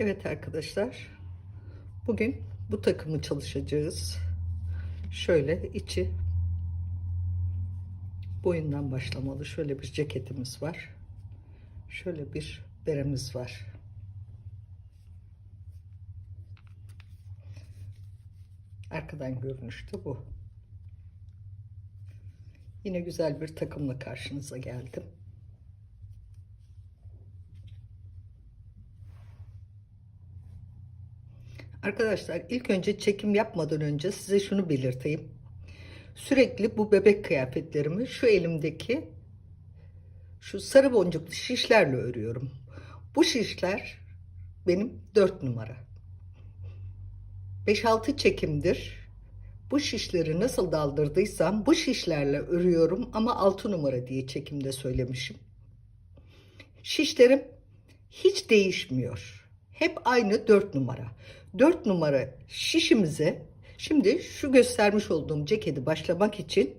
Evet arkadaşlar. Bugün bu takımı çalışacağız. Şöyle içi boyundan başlamalı. Şöyle bir ceketimiz var. Şöyle bir beremiz var. Arkadan görünüşte bu. Yine güzel bir takımla karşınıza geldim. Arkadaşlar ilk önce çekim yapmadan önce size şunu belirteyim. Sürekli bu bebek kıyafetlerimi şu elimdeki şu sarı boncuklu şişlerle örüyorum. Bu şişler benim 4 numara. 5-6 çekimdir. Bu şişleri nasıl daldırdıysam bu şişlerle örüyorum ama 6 numara diye çekimde söylemişim. Şişlerim hiç değişmiyor. Hep aynı 4 numara. 4 numara şişimize şimdi şu göstermiş olduğum ceketi başlamak için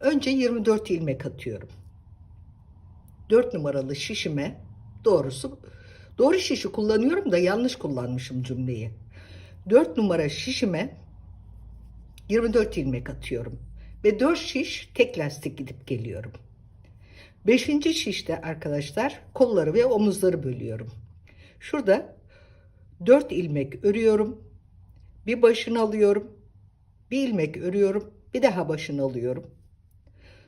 önce 24 ilmek atıyorum. 4 numaralı şişime doğrusu doğru şişi kullanıyorum da yanlış kullanmışım cümleyi. 4 numara şişime 24 ilmek atıyorum ve 4 şiş tek lastik gidip geliyorum. 5. şişte arkadaşlar kolları ve omuzları bölüyorum. Şurada 4 ilmek örüyorum. Bir başını alıyorum. Bir ilmek örüyorum. Bir daha başını alıyorum.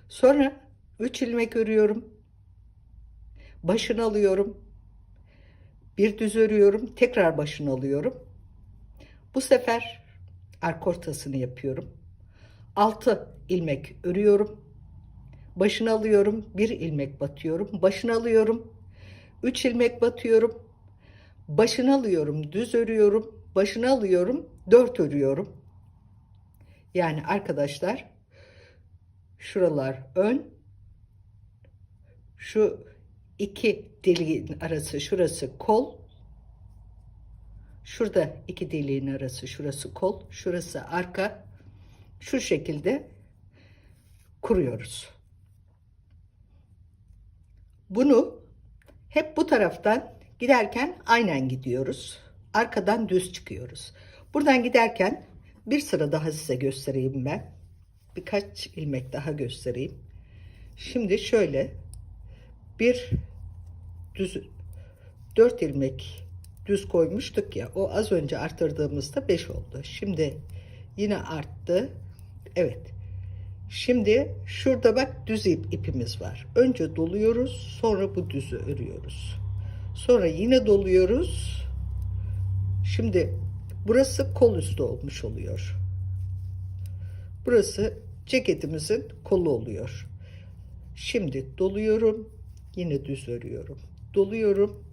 Sonra 3 ilmek örüyorum. Başını alıyorum. Bir düz örüyorum. Tekrar başını alıyorum. Bu sefer arka ortasını yapıyorum. 6 ilmek örüyorum. Başını alıyorum. Bir ilmek batıyorum. Başını alıyorum. 3 ilmek batıyorum başını alıyorum, düz örüyorum, başını alıyorum, dört örüyorum. Yani arkadaşlar şuralar ön, şu iki deliğin arası şurası kol, şurada iki deliğin arası şurası kol, şurası arka, şu şekilde kuruyoruz. Bunu hep bu taraftan Giderken aynen gidiyoruz. Arkadan düz çıkıyoruz. Buradan giderken bir sıra daha size göstereyim ben. Birkaç ilmek daha göstereyim. Şimdi şöyle bir düz 4 ilmek düz koymuştuk ya. O az önce arttırdığımızda 5 oldu. Şimdi yine arttı. Evet. Şimdi şurada bak düz ip ipimiz var. Önce doluyoruz, sonra bu düzü örüyoruz. Sonra yine doluyoruz. Şimdi burası kol üstü olmuş oluyor. Burası ceketimizin kolu oluyor. Şimdi doluyorum. Yine düz örüyorum. Doluyorum.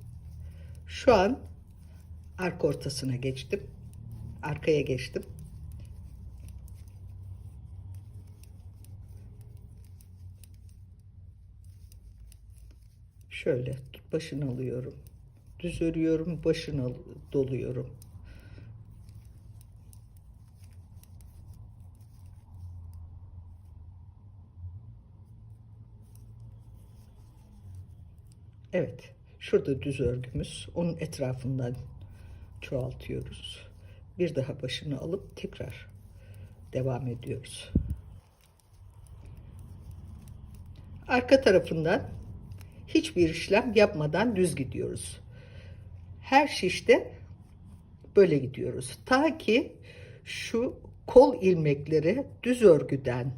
Şu an arka ortasına geçtim. Arkaya geçtim. Şöyle başını alıyorum. Düz örüyorum, başını doluyorum. Evet. Şurada düz örgümüz. Onun etrafından çoğaltıyoruz. Bir daha başını alıp tekrar devam ediyoruz. Arka tarafından hiçbir işlem yapmadan düz gidiyoruz. Her şişte böyle gidiyoruz. Ta ki şu kol ilmekleri düz örgüden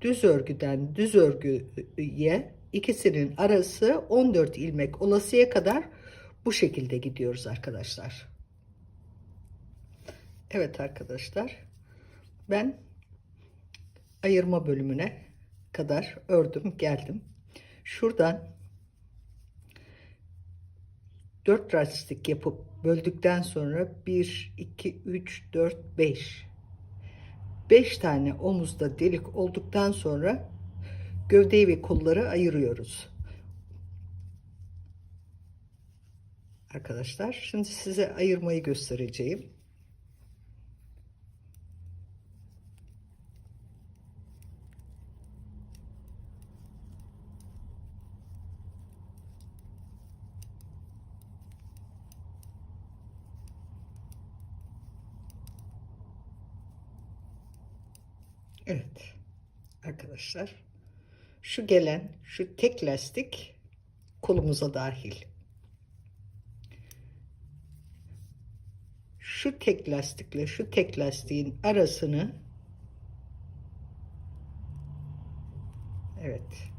düz örgüden düz örgüye ikisinin arası 14 ilmek olasıya kadar bu şekilde gidiyoruz arkadaşlar. Evet arkadaşlar. Ben ayırma bölümüne kadar ördüm, geldim. Şuradan 4 lastik yapıp böldükten sonra 1, 2, 3, 4, 5. 5 tane omuzda delik olduktan sonra gövdeyi ve kolları ayırıyoruz. Arkadaşlar şimdi size ayırmayı göstereceğim. Evet arkadaşlar şu gelen şu tek lastik kolumuza dahil. Şu tek lastikle şu tek lastiğin arasını Evet.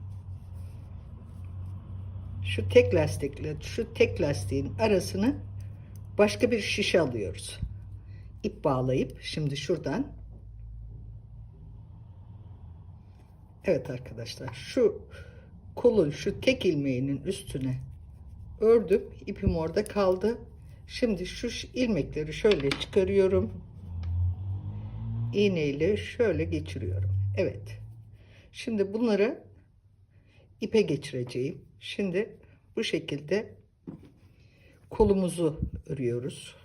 Şu tek lastikle şu tek lastiğin arasını başka bir şişe alıyoruz. İp bağlayıp şimdi şuradan Evet arkadaşlar şu kolun şu tek ilmeğinin üstüne ördüm. ipim orada kaldı. Şimdi şu ilmekleri şöyle çıkarıyorum. İğneyle şöyle geçiriyorum. Evet. Şimdi bunları ipe geçireceğim. Şimdi bu şekilde kolumuzu örüyoruz.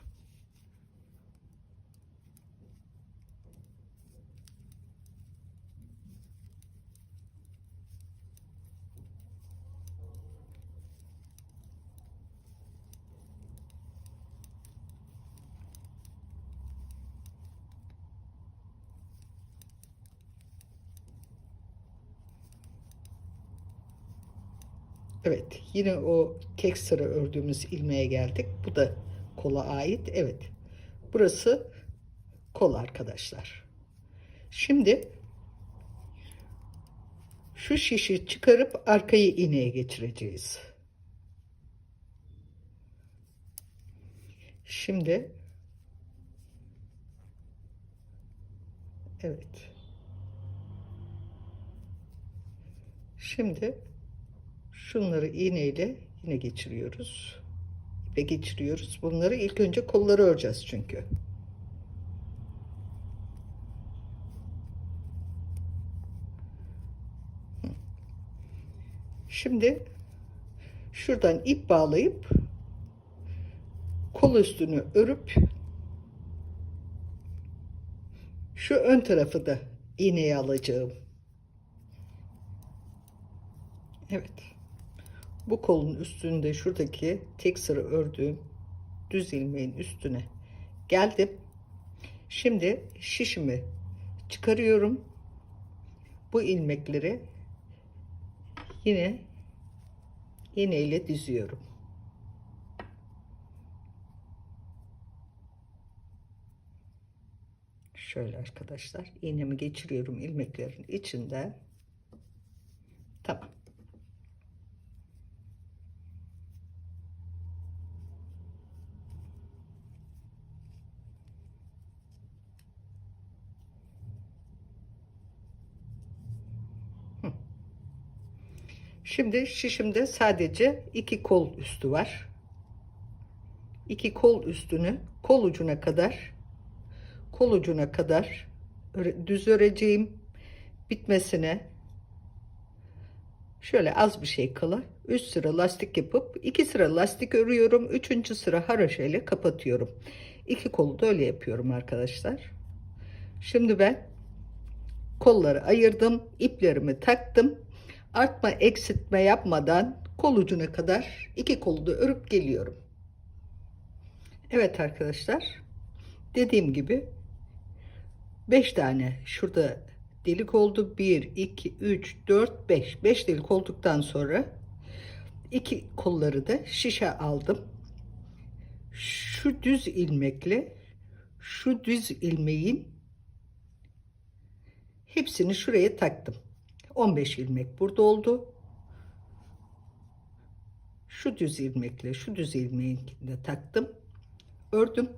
Evet, yine o tek sıra ördüğümüz ilmeğe geldik. Bu da kola ait. Evet. Burası kol arkadaşlar. Şimdi şu şişi çıkarıp arkayı iğneye geçireceğiz. Şimdi Evet. Şimdi şunları iğneyle yine geçiriyoruz. İpe geçiriyoruz. Bunları ilk önce kolları öreceğiz çünkü. Şimdi şuradan ip bağlayıp kol üstünü örüp şu ön tarafı da iğneye alacağım. Evet. Bu kolun üstünde şuradaki tek sıra ördüğüm düz ilmeğin üstüne geldim. Şimdi şişimi çıkarıyorum. Bu ilmekleri yine iğneyle diziyorum. Şöyle arkadaşlar iğnemi geçiriyorum ilmeklerin içinden. Tamam. Şimdi şişimde sadece iki kol üstü var. İki kol üstünü kol ucuna kadar kol ucuna kadar düz öreceğim. Bitmesine şöyle az bir şey kala 3 sıra lastik yapıp 2 sıra lastik örüyorum. 3. sıra haraşa ile kapatıyorum. İki kolu da öyle yapıyorum arkadaşlar. Şimdi ben kolları ayırdım. iplerimi taktım. Artma eksiltme yapmadan kol ucuna kadar iki kolu da örüp geliyorum. Evet arkadaşlar. Dediğim gibi 5 tane şurada delik oldu. 1, 2, 3, 4, 5. 5 delik olduktan sonra iki kolları da şişe aldım. Şu düz ilmekle şu düz ilmeğin hepsini şuraya taktım. 15 ilmek burada oldu. Şu düz ilmekle şu düz ilmeğin de taktım. Ördüm.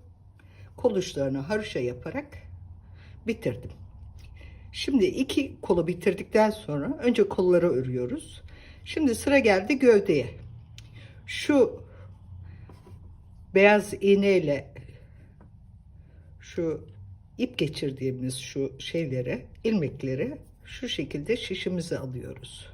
Kol uçlarını haroşa yaparak bitirdim. Şimdi iki kolu bitirdikten sonra önce kolları örüyoruz. Şimdi sıra geldi gövdeye. Şu beyaz iğneyle şu ip geçirdiğimiz şu şeylere, ilmekleri şu şekilde şişimize alıyoruz.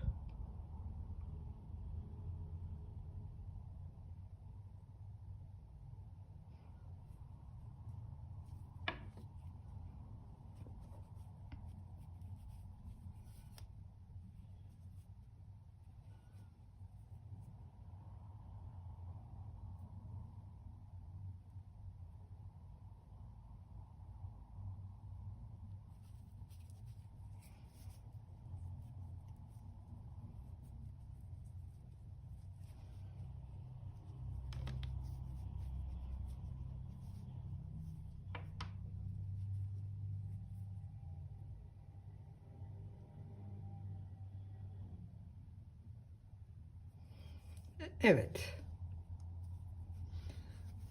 Evet.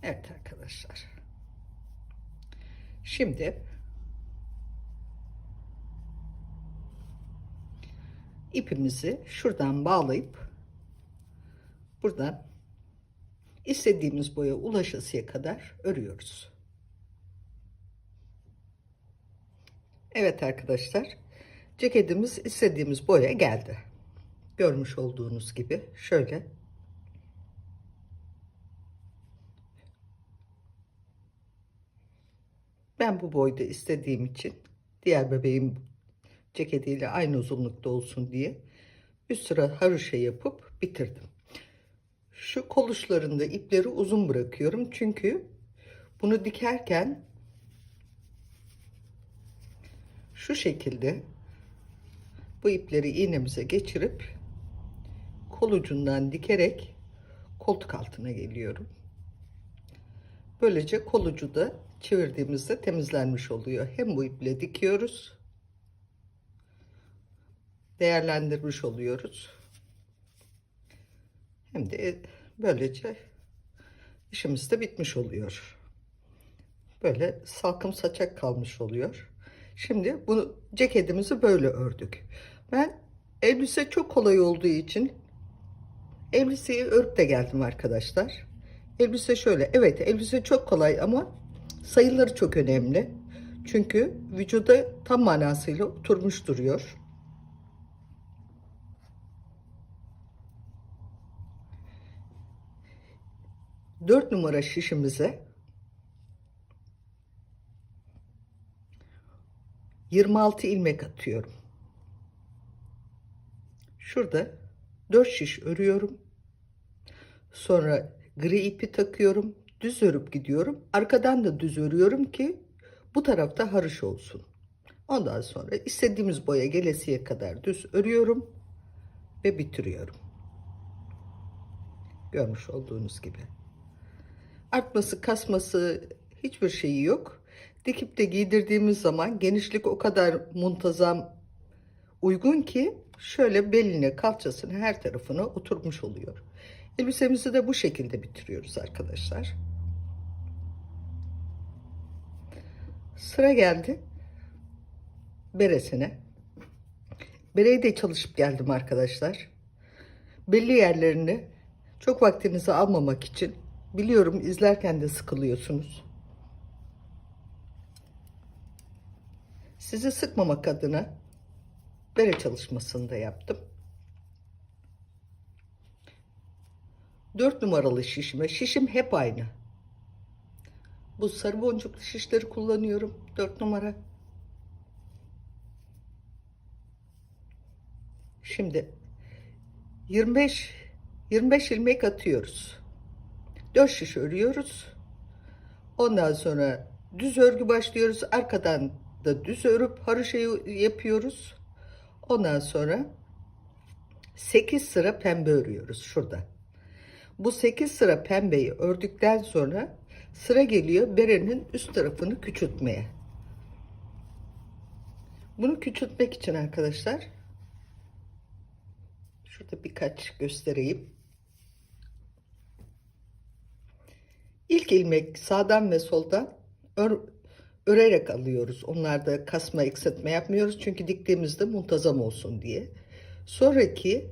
Evet arkadaşlar. Şimdi ipimizi şuradan bağlayıp buradan istediğimiz boya ulaşasıya kadar örüyoruz. Evet arkadaşlar, ceketimiz istediğimiz boya geldi. Görmüş olduğunuz gibi şöyle Ben bu boyda istediğim için diğer bebeğim ceketiyle aynı uzunlukta olsun diye üst sıra haroşa yapıp bitirdim. Şu kol uçlarında ipleri uzun bırakıyorum çünkü bunu dikerken şu şekilde bu ipleri iğnemize geçirip kol ucundan dikerek koltuk altına geliyorum. Böylece kol ucu da çevirdiğimizde temizlenmiş oluyor. Hem bu iple dikiyoruz. Değerlendirmiş oluyoruz. Hem de böylece işimiz de bitmiş oluyor. Böyle salkım saçak kalmış oluyor. Şimdi bunu ceketimizi böyle ördük. Ben elbise çok kolay olduğu için elbiseyi örüp de geldim arkadaşlar. Elbise şöyle. Evet elbise çok kolay ama sayıları çok önemli. Çünkü vücuda tam manasıyla oturmuş duruyor. Dört numara şişimize 26 ilmek atıyorum. Şurada 4 şiş örüyorum. Sonra gri ipi takıyorum. Düz örüp gidiyorum. Arkadan da düz örüyorum ki bu tarafta harış olsun. Ondan sonra istediğimiz boya gelesiye kadar düz örüyorum ve bitiriyorum. Görmüş olduğunuz gibi. Artması, kasması hiçbir şeyi yok. Dikip de giydirdiğimiz zaman genişlik o kadar muntazam uygun ki şöyle beline, kalçasına her tarafına oturmuş oluyor. Elbisemizi de bu şekilde bitiriyoruz arkadaşlar. Sıra geldi beresine. Bereyi de çalışıp geldim arkadaşlar. Belli yerlerini çok vaktinizi almamak için biliyorum izlerken de sıkılıyorsunuz. Sizi sıkmamak adına bere çalışmasını da yaptım. 4 numaralı şişime. Şişim hep aynı. Bu sarı boncuklu şişleri kullanıyorum. 4 numara. Şimdi 25 25 ilmek atıyoruz. 4 şiş örüyoruz. Ondan sonra düz örgü başlıyoruz. Arkadan da düz örüp haroşayı yapıyoruz. Ondan sonra 8 sıra pembe örüyoruz şurada. Bu 8 sıra pembeyi ördükten sonra sıra geliyor berenin üst tarafını küçültmeye. Bunu küçültmek için arkadaşlar şurada birkaç göstereyim. İlk ilmek sağdan ve soldan ör, örerek alıyoruz. Onlarda kasma eksiltme yapmıyoruz. Çünkü diktiğimizde muntazam olsun diye. Sonraki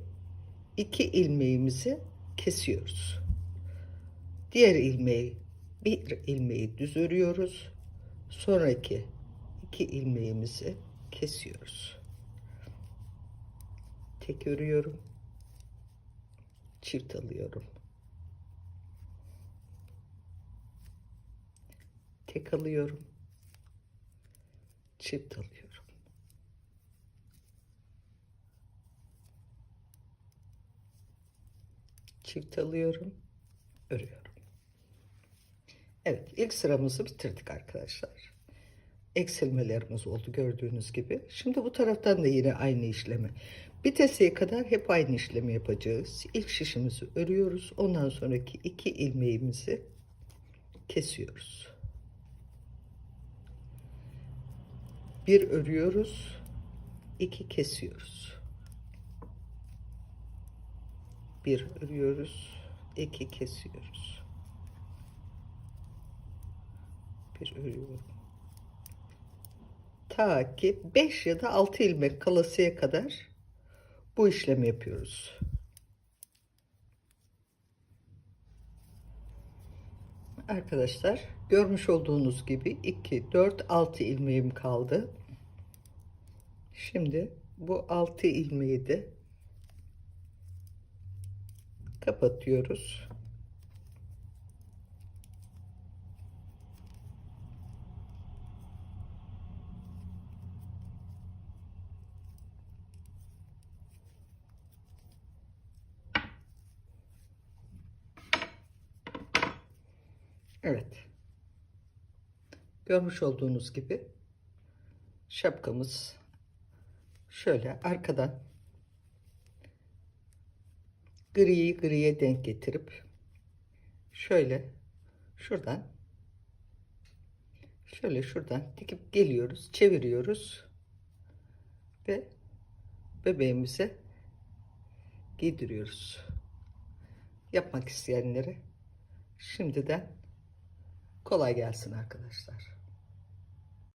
iki ilmeğimizi kesiyoruz. Diğer ilmeği bir ilmeği düz örüyoruz. Sonraki iki ilmeğimizi kesiyoruz. Tek örüyorum. Çift alıyorum. Tek alıyorum. Çift alıyorum. Çift alıyorum, örüyorum. Evet, ilk sıramızı bitirdik arkadaşlar. Eksilmelerimiz oldu gördüğünüz gibi. Şimdi bu taraftan da yine aynı işlemi. Bitesiye kadar hep aynı işlemi yapacağız. İlk şişimizi örüyoruz. Ondan sonraki iki ilmeğimizi kesiyoruz. Bir örüyoruz, iki kesiyoruz. Bir örüyoruz. iki kesiyoruz. Bir örüyorum. Ta ki 5 ya da 6 ilmek kalasıya kadar bu işlemi yapıyoruz. Arkadaşlar görmüş olduğunuz gibi 2, 4, 6 ilmeğim kaldı. Şimdi bu 6 ilmeği de kapatıyoruz. Evet. Görmüş olduğunuz gibi şapkamız şöyle arkadan griyi griye denk getirip şöyle şuradan şöyle şuradan dikip geliyoruz, çeviriyoruz ve bebeğimize giydiriyoruz. Yapmak isteyenlere şimdiden kolay gelsin arkadaşlar.